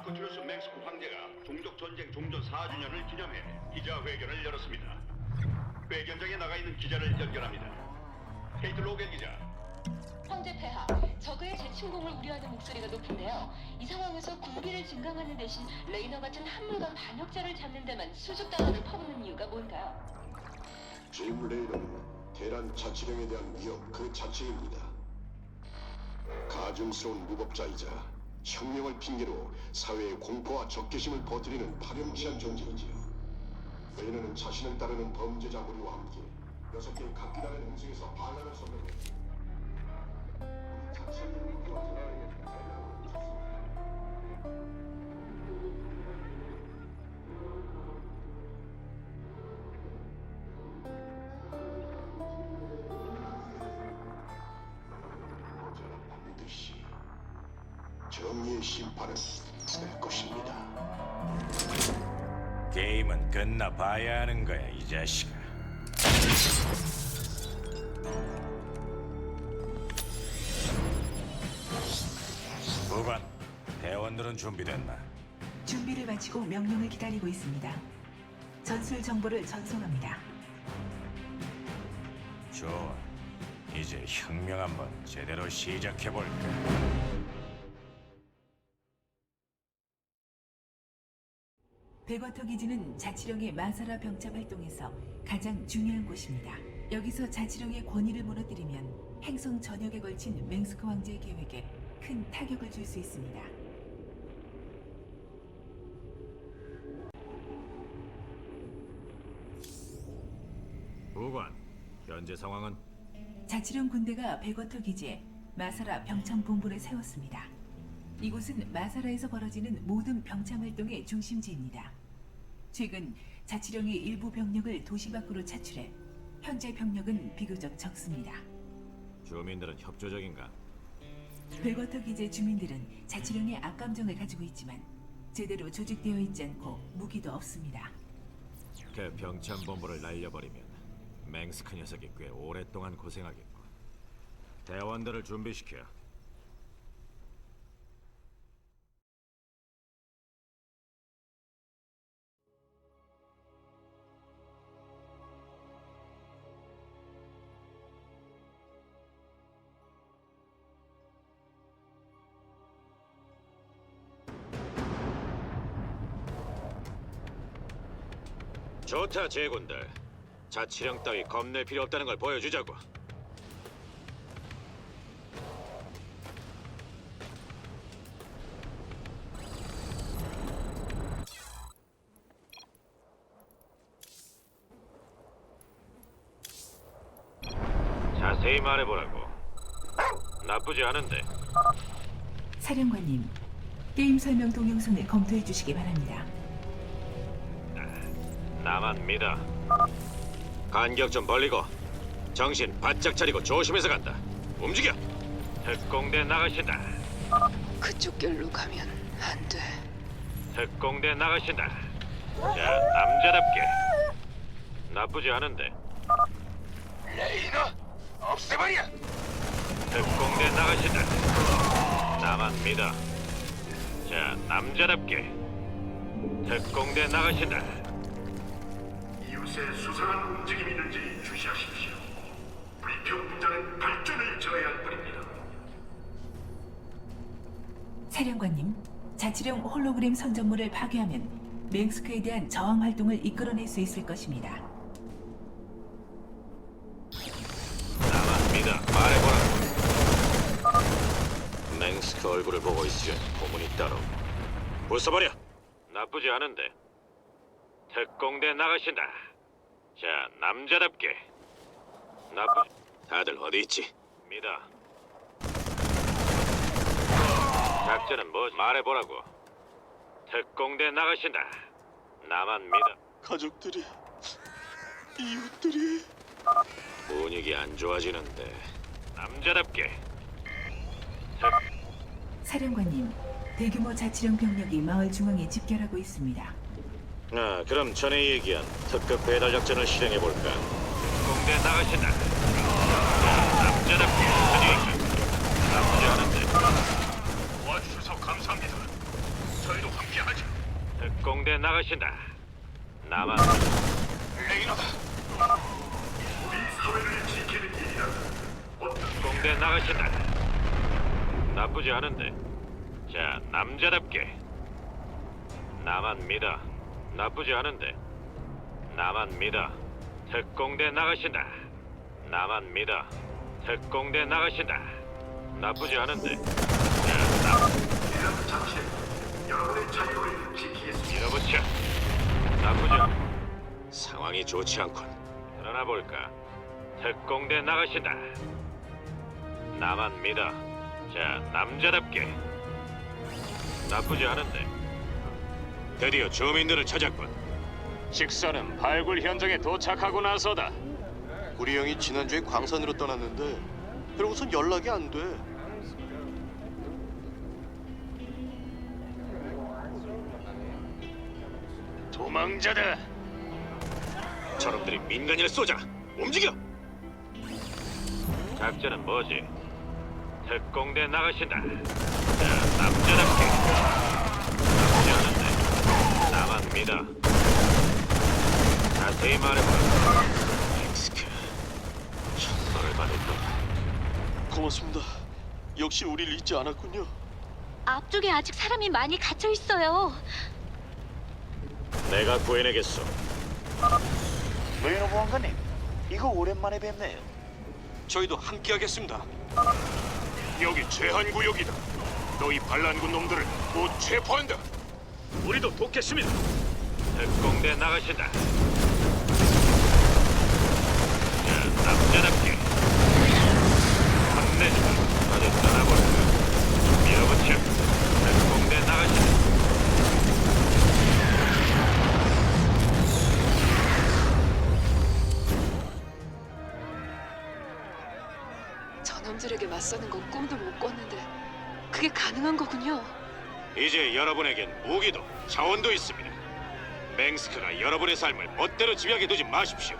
마크투루스 맹스크 황제가 종족 전쟁 종전 4주년을 기념해 기자회견을 열었습니다. 회견장에 나가 있는 기자를 연결합니다. 케이트 로겐 기자, 황제 폐하, 적의 재침공을 우려하는 목소리가 높은데요. 이 상황에서 군비를 증강하는 대신 레이너 같은 한물간 반역자를 잡는 데만 수줍 단어를 퍼붓는 이유가 뭔가요? 짐 레이너는 대란 자치령에 대한 위협 그 자체입니다. 가증스러운 무법자이자 혁명을 핑계로 사회의 공포와 적개심을 퍼뜨리는 파렴치한 존재이지요. 레이너는 자신을 따르는 범죄자 무리와 함께 여섯 개의 각기 다른 행성에서 반란을 선동해 자치령의 목표와 정의의 심판을 쓸 것입니다. 게임은 끝나봐야 하는 거야, 이 자식아. 부관, 대원들은 준비됐나? 준비를 마치고 명령을 기다리고 있습니다. 전술 정보를 전송합니다. 좋아. 이제 혁명 한번 제대로 시작해볼까? 백워터 기지는 자치령의 마사라 병참 활동에서 가장 중요한 곳입니다. 여기서 자치령의 권위를 무너뜨리면 행성 전역에 걸친 맹스크 왕제의 계획에 큰 타격을 줄 수 있습니다. 부관, 현재 상황은 자치령 군대가 백워터 기지에 마사라 병참 본부를 세웠습니다. 이곳은 마사라에서 벌어지는 모든 병참 활동의 중심지입니다. 최근 자치령이 일부 병력을 도시 밖으로 차출해 현재 병력은 비교적 적습니다. 주민들은 협조적인가? 백워터 기지의 주민들은 자치령의 악감정을 가지고 있지만 제대로 조직되어 있지 않고 무기도 없습니다. 그 병참 본부를 날려버리면 맹스크 녀석이 꽤 오랫동안 고생하겠고. 대원들을 준비시켜. 좋다, 제군들. 자치령 따위 겁낼 필요 없다는 걸 보여주자고. 자세히 말해보라고. 나쁘지 않은데. 사령관님, 게임 설명 동영상을 검토해 주시기 바랍니다. 나만 믿어. 간격 좀 벌리고 정신 바짝 차리고 조심해서 간다. 움직여. 특공대 나가신다. 그쪽 길로 가면 안 돼. 특공대 나가신다. 자, 남자답게. 나쁘지 않은데. 레이너 없애버려. 특공대 나가신다. 나만 믿어. 자, 남자답게. 특공대 나가신다. 이웃에 수상한 움직임이 있는지 주시하십시오. 불평 분자는 발전을 저해할 뿐입니다. 사령관님, 자치령 홀로그램 선전물을 파괴하면 맹스크에 대한 저항 활동을 이끌어낼 수 있을 것입니다. 나만 믿어. 말해보라. 맹스크 얼굴을 보고 있으려니 고문이 따로. 부숴버려. 나쁘지 않은데. 특공대 나가신다. 자, 남자답게. 나쁘. 다들 어디 있지? 믿어. 작전은 뭐? 말해보라고. 특공대 나가신다. 나만 믿어. 가족들이, 이웃들이. 분위기 안 좋아지는데. 남자답게. 특. 사령관님, 대규모 자치령 병력이 마을 중앙에 집결하고 있습니다. 아, 그럼 전에 얘기한 특급 배달 작전을 실행해 볼까? 공대 나가신다. 자, 남자답게. 나쁘지 않은데. 도와주셔서 감사합니다. 저희도 특공대 나가신다. 나만 레이너다. 우리 사회를 지키는. 어떤 특공대 나가신다. 나쁘지 않은데. 자, 남자답게. 나만 믿어. 나쁘지 않은데. 나만 믿어. 특공대 나가신다. 나만 믿어. 특공대 나가신다. 나쁘지 않은데. 이런 자체 여러분의 자유를 지키겠습니다. 밀어붙여. 나쁘지 않. 상황이 좋지 않군. 드러나 볼까. 특공대 나가신다. 나만 믿어. 자, 남자답게. 나쁘지 않은데. 드디어 주민들을 찾았군. 식사는 발굴 현장에 도착하고 나서다. 우리 형이 지난주에 광산으로 떠났는데 그러고선 연락이 안 돼. 도망자다. 저놈들이 민간인을 쏘자. 움직여. 작전은 뭐지? 특공대 나가신다. 자, 남자답게. 나쁘지 않은데. 나만 믿어. 자세히 말해봐. 엑스크. 천벌을 받을 거다. 고맙습니다. 역시 우리를 잊지 않았군요. 앞쪽에 아직 사람이 많이 갇혀 있어요. 내가 구해내겠어. 레이너 보안관님, 이거 오랜만에 뵙네요. 저희도 함께하겠습니다. 여기 제한 구역이다. 너희 반란군 놈들을 못 체포한다. 우리도 돕겠습니다. 특공대 나가신다. 자, 남자답게. 혼내주마. 어디 떠나 맞서는 건 꿈도 못 꿨는데 그게 가능한 거군요. 이제 여러분에겐 무기도 자원도 있습니다. 맹스크가 여러분의 삶을 멋대로 지배하게 두지 마십시오.